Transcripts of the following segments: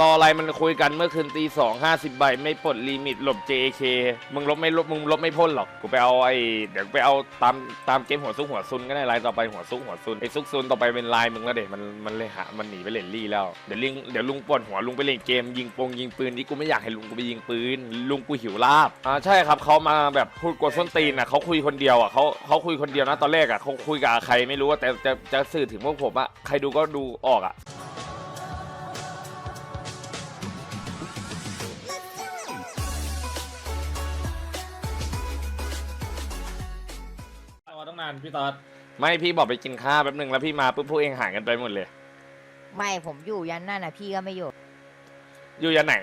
รออะไรมันคุยกันเมื่อคืนตีสองห้าสิบใบไม่ปลดลิมิตหลบ JK มึงลบไม่ลบมึงลบไม่พ้นหรอกกูไปเอาไอ้เดี๋ยวไปเอาตามตามเกมหัวซุกหัวซุนก็ได้ไลน์ต่อไปหัวซุกหัวซุนไอ้ซุกซุนต่อไปเป็นไลน์มึงแล้วเด็มันมันเลยหามันหนีไปเล่นลี่แล้วเดี๋ยวลิงเดี๋ยวลุงปวดหัวลุงไปเล่นเกมยิงปงยิงปืนนี่กูไม่อยากให้ลุงกูไปยิงปืนลุงกูหิวลาบอ่าใช่ครับเขามาแบบพูดกวนส้นตีนอะเขาคุยคนเดียวอะเขาเขาคุยคนเดียวนะตอนแรกอะเขาคุยกับใครไม่รู้ว่าแต่จะจะสื่อถึงพวกผมอะใครดูก็ดูออกอะ พี่ตอดไม่พี่บอกไปกินข้าวแป๊บหนึ่งแล้วพี่มาปุ๊บพวกเองหายกันไปหมดเลย ไม่ผมอยู่ยันนั่นนะพี่ก็ไม่อยู่อยู่ยันไหน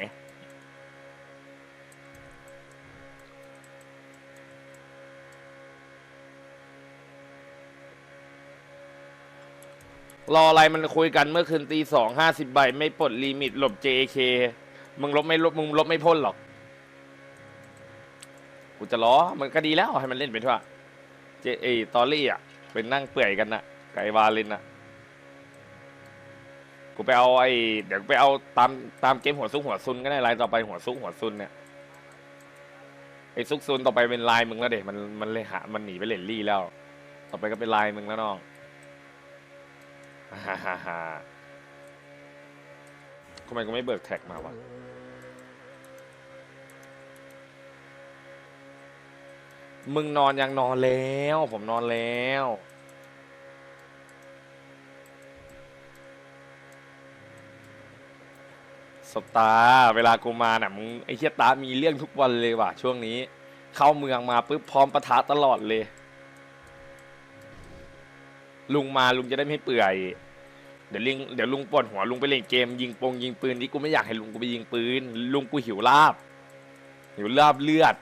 รออะไรมันคุยกันเมื่อคืนตีสองห้าสิบใบไม่ปลดลิมิตหลบ JK มึงลบไม่ลบมึงลบไม่พ้นหรอก กูจะล้อมันก็ดีแล้วให้มันเล่นไปทั่ว เจเอตอรี่อะเป็นนั่งเปื่อยกันนะไก่วาเลนอะกูไปเอาไอ้เดี๋ยวไปเอาตามตามเกมหัวซุกหัวซุนก็ได้ไลน์ต่อไปหัวซุกหัวซุนเนี่ยไอ้ซุกซุนต่อไปเป็นไลน์มึงแล้วเด็มันมันเลยหามันหนีไปเลนลี่แล้ว ต่อไปก็เป็นไลน์มึงแล้วน้องฮ่าฮ่าฮ่าทำไมกูไม่เบิกแท็กมาวะ มึงนอนยังนอนแล้ว ผมนอนแล้ว สตาร์เวลากูมาน่ะมึงไอ้เฮียตามีเรื่องทุกวันเลยว่ะ ช่วงนี้ เข้าเมืองมาปุ๊บพร้อมปะทะตลอดเลย ลุงมาลุงจะได้ไม่เปื่อย เดี๋ยวลิงเดี๋ยวลุงปวดหัวลุงไปเล่นเกม ยิงปงยิงปืนนี่กูไม่อยากให้ลุงกูไปยิงปืน ลุงกูหิวลาบหิวลาบเลือด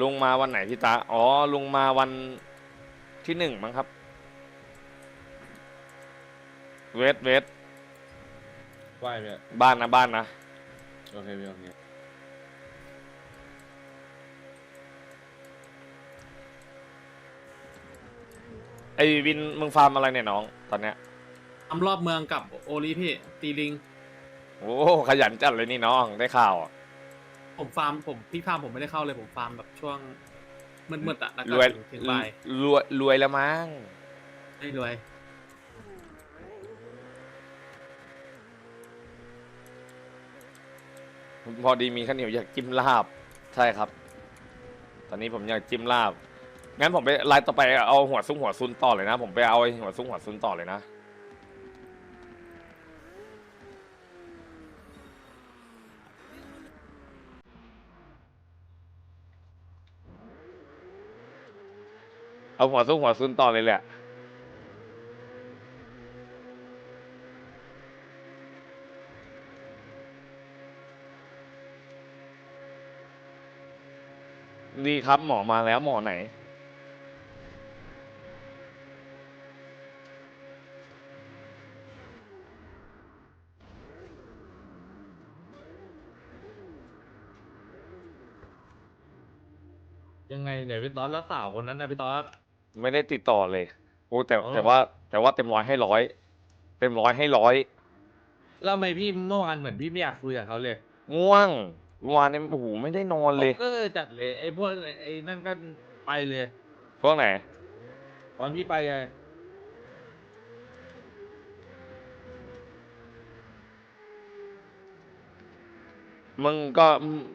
ลุงมาวันไหนพี่ตา อ๋อลุงมาวันที่หนึ่งมั้งครับ เวทเวทไหวพี่บ้านนะบ้านนะ โอเคพี่โอเคไอวินมึงฟาร์มอะไรเนี่ยน้อง ตอนเนี้ยทำรอบเมืองกับโอลีพี่ตีลิง โอ้ขยันจัดเลยนี่น้องได้ข่าวอะ ผมฟาร์มผมพี่ฟาร์มผมไม่ได้เข้าเลยผมฟาร์มแบบช่วงมืดๆอะแล้วรก็วยถึงถึงบ่ายรวยรวยแล้วมั้งได้รวย พอดีมีข้าวเหนียวอยากจิ้มลาบ ใช่ครับ ตอนนี้ผมอยากจิ้มลาบงั้นผมไปไลน์ต่อไปเอาหัวซุ้งหัวซุนต่อเลยนะ ผมไปเอาไอ้หัวซุ้งหัวซุนต่อเลยนะ เอาหัวซุ้หัวซุนต่อเลยแหละดีครับหมอมาแล้วหมอไหน ยังไงเดี๋ยวพี่ตอดแล้วสาวคนนั้นนะพี่ตอด ไม่ได้ติดต่อเลยโอ้แต่อ๋อ แต่ว่า แต่ว่าเต็มร้อยให้ร้อยเต็มร้อยให้ร้อยแล้วทำไมพี่เมื่อวานเหมือนพี่ไม่อยากคุยกับเขาเลยง่วงเมื่อวานนี้โอ้โหไม่ได้นอนเลยก็เลยจัดเลยไอ้พวกไอ้นั่นก็ไปเลย พวกไหน ตอนพี่ไปไงมึงก็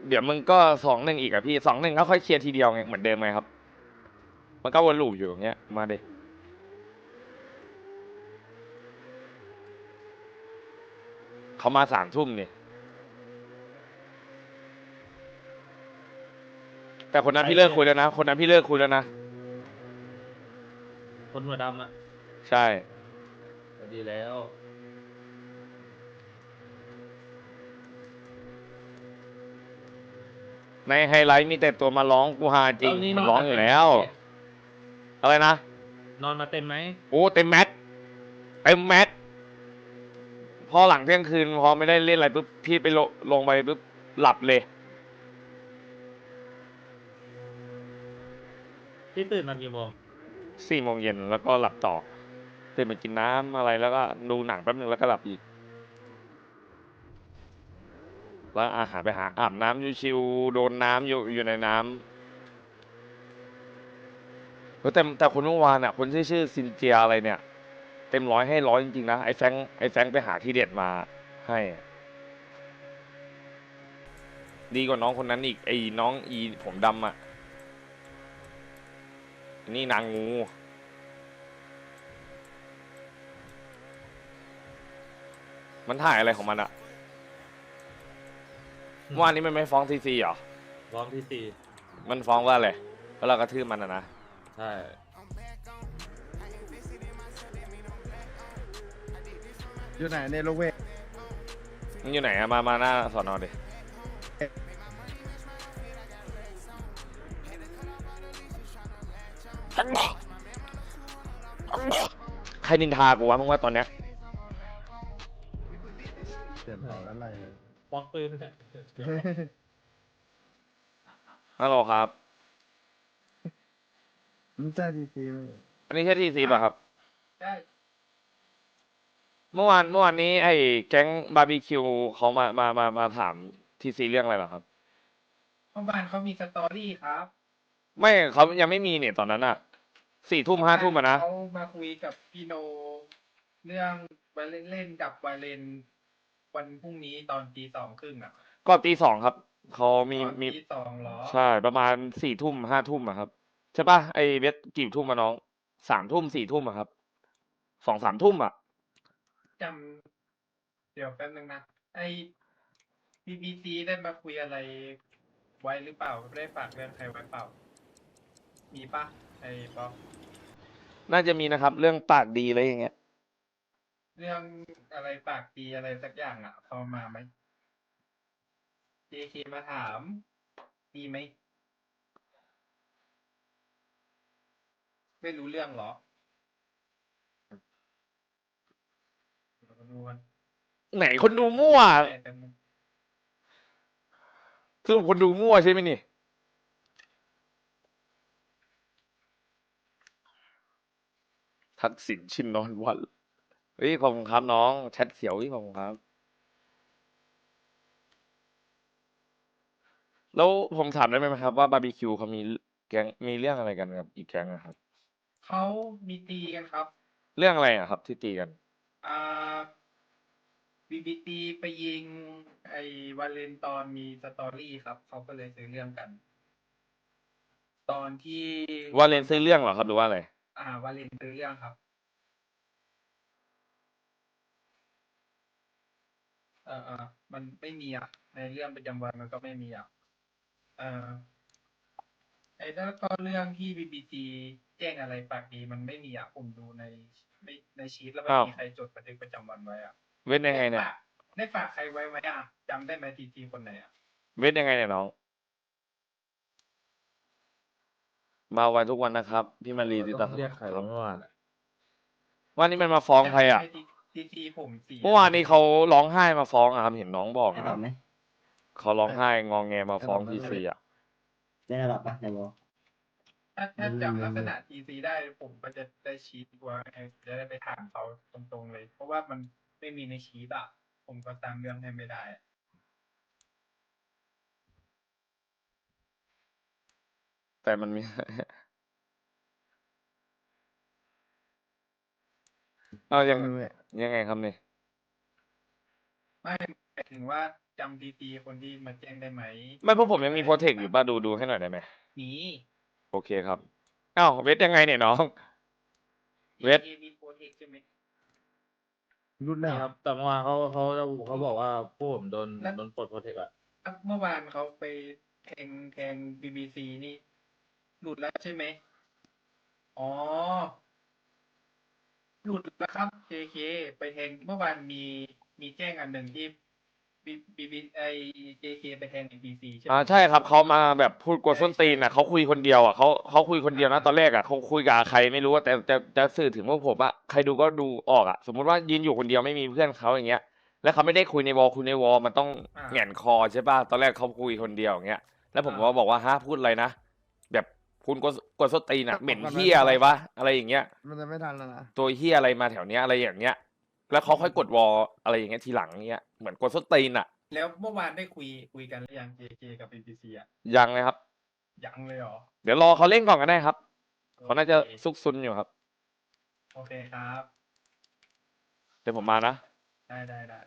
เดี๋ยวมึงก็สองหนึ่งอีกอะพี่สองหนึ่งก็ค่อยเคลียร์ทีเดียวไงเหมือนเดิมไงครับ มันก็วนลูปอยู่อย่างเงี้ย มาเด็เขามาสามทุ่มนี่ แต่คนนั้นพี่เลิกคุยแล้วนะ คนนั้นพี่เลิกคุยแล้วนะ คนหัวดำอะใช่ ก็ดีแล้ว ในไฮไลท์มีแต่ตัวมาร้องกูฮาจริง เอานี่มันนอนร้องอยู่แล้ว อะไรนะ นอนมาเต็มไหมโอ้เต็มแมทเต็มแมทพอหลังเที่ยงคืนพอไม่ได้เล่นอะไรปุ๊บพี่ไปลงลงไปปุ๊บหลับเลย พี่ตื่นมากี่โมงสี่โมงเย็นแล้วก็หลับต่อตื่นมากินน้ำอะไรแล้วก็ดูหนังแป๊บนึงแล้วก็หลับอีก แล้วอาหารไปหาอาบน้ำชิวๆโดนน้ำอยู่อยู่ในน้ำเฮ้ย แต่แต่คนเมื่อวานอะคนที่ชื่อซินเจียอะไรเนี่ย เต็มร้อยให้ร้อยจริงๆนะไอ้แฟรงค์ไอ้แฟรงค์ไปหาที่เด็ดมาให้อะดีกว่าน้องคนนั้นอีกไอ้น้องอีผมดำอะนี่นางงูมันถ่ายอะไรของมันอะเมื่อวานนี้มันไม่ฟ้องซีซีเหรอร้องที่สี่มันฟ้องว่าอะไรแล้วเรากระทืบมันอะนะ ใช่ อยู่ไหนในโลเวกมันอยู่ไหนอะมา มาหน้าสอนอดิใครนินทากูวะมึงว่าตอนเนี้ยเสียงเผาอะไรปอกปืนเนี่ยฮัลโหลครับ รู้จักดีซีไหมอันนี้ใช่ทีซีป่ะครับ ใช่เมื่อวานเมื่อวานนี้ไอ้แก๊งบาร์บีคิวเขามามามามาถามทีซีเรื่องอะไรเหรอครับ เมื่อวานเขามีสตอรี่ครับไม่เขายังไม่มีเนี่ยตอนนั้นอะสี่ทุ่มห้าทุ่มอะนะเขามาคุยกับพี่โน เรื่องวาเลนเล่นกับวาเลน วันพรุ่งนี้ตอนตีสองครึ่งอะก็ตีสองครับเขามีตอนมีตีสองเหรอ ใช่ประมาณสี่ทุ่มห้าทุ่มอะครับ ใช่ปะไอเวทกี่ทุ่มมาน้องสามทุ่มสี่ทุ่มอะครับสองสามทุ่มอะจำเดี๋ยวแป๊บนึงนะไอ BBC ได้มาคุยอะไรไว้หรือเปล่าได้ฝากเรื่องใครไว้เปล่า มีปะไอ้ป๊อกน่าจะมีนะครับ เรื่องปากดีอะไรอย่างเงี้ย เรื่องอะไรปากดีอะไรสักอย่างอะเขามาไหม JK มาถามมีไหม ไม่รู้เรื่องเหรอเดี๋ยวมาดูกันไหนคนดูมั่วแต่แต่มึงสรุปคนดูมั่วใช่ไหมนี่ ทักษิณชินนอนวันเฮ้ยขอบคุณครับน้อง แชทเสียวพี่ขอบคุณครับ แล้วผมถามได้ไหมครับว่าบาร์บีคิวเขามีแก๊งมีเรื่องอะไรกันกับอีกแก๊งอะครับ เขามีตีกันครับ เรื่องอะไรอะครับ ที่ตีกัน อ่าบีบีตีไปยิง ไอ้วาเลนตอนมีสตอรี่ครับ เขาก็เลยซื้อเรื่องกัน ตอนที่ ว่าเลนซื้อเรื่องเหรอครับหรือว่าอะไร อ่าวาเลนซื้อเรื่องครับ เออเออมันไม่มีอะ ในเรื่องประจำวันมันก็ไม่มีอะ เออ ไอ้แล้วก็เรื่องที่ BBC แจ้งอะไรปากดีมันไม่มีอะผมดูในในในชีตแล้วไม่อ้าว มีใครจดบันทึกประจำวันไว้อะเว้นยังไงเนี่ยด้ฝากได้ฝากใครไว้ไหมอะจำได้ไหมทีทีคนไหนอะเว้นยังไงเนี่ยน้อง มาไว้ทุกวันนะครับ พี่มารีติดตามเรียกใครวะเมื่อวานอะวันนี้มันมาฟ้องใครอะ ทีทีผมสี่เมื่อวานนี้เขาร้องไห้มาฟ้องอะครับเห็นน้องบอกได้นะแบบไหมเขาร้องไห้งองแงมาฟ้องทีซีอะ ได้ระดับปะในวอลถ้าถ้าจำลักษณะทีซีได้ผมก็จะได้ชีตว่าไงจะได้ไปถามเขาตรงๆเลย เพราะว่ามันไม่มีในชีตอะผมก็ตามเรื่องให้ไม่ได้อะแต่มันมี เอายังยังไงครับเนี่ย ไม่หมาย ถึงว่าจำทีซีคนที่มาแจ้งได้ไหมไม่เพราะผมยังมีโปรเทคอยู่ป่ะดูดูให้หน่อยได้ไหมมีโอเคครับอ้าวเวทยังไงเนี่ยน้อง เวทเอมีโปรเทคใช่ไหม รุ่นแล้วครับ แต่เมื่อวานเขาเขาเขาบอกว่าพวกผมโดนโดนปลดโปรเทคอะเมื่อวานเขาไปแทงแทงบีบีซีนี่ หลุดแล้วใช่ไหม อ๋อ หลุดแล้วครับ JK ไปแทงเมื่อวานมีมีแจ้งอันหนึ่งที่ บีบีบีไอ JK ไปแทง BBC ใช่ไหมอ่าใช่ครับเขามาแบบพูดกวนส้นตีนอะเขาคุยคนเดียวอะเขาเขาคุยคนเดียวนะตอนแรกอะเขาคุยกับใครไม่รู้ว่าแต่จะจะสื่อถึงพวกผมอะใครดูก็ดูออกอะสมมุติว่ายืนอยู่คนเดียวไม่มีเพื่อนเขาอย่างเงี้ย แล้วเขาไม่ได้คุยในวอลคุยในวอลมันต้องอ่าแหงนคอใช่ป่ะตอนแรกเขาคุยคนเดียวอย่างเงี้ยแล้วผมก็บอกว่าฮะพูดอะไรนะแบบคุณกดกดสตีนอะเหม็นเฮียอะไรวะอะไรอย่างเงี้ย มันจะไม่ทันแล้วนะ ตัวเฮียอะไรมาแถวเนี้ยอะไรอย่างเงี้ย แล้วเขาค่อยกดวอลอะไรอย่างเงี้ยทีหลังเงี้ยเหมือนกดสตีนอะแล้วเมื่อวานได้คุยคุยกันหรือยัง JK กับ BBC อะยังเลยครับ ยังเลยเหรอเดี๋ยวรอเขาเล่นก่อนก็ได้ครับเขาน่าจะโอเคซุกซุนอยู่ครับ โอเคครับ เดี๋ยวผมมานะ ได้ได้ได้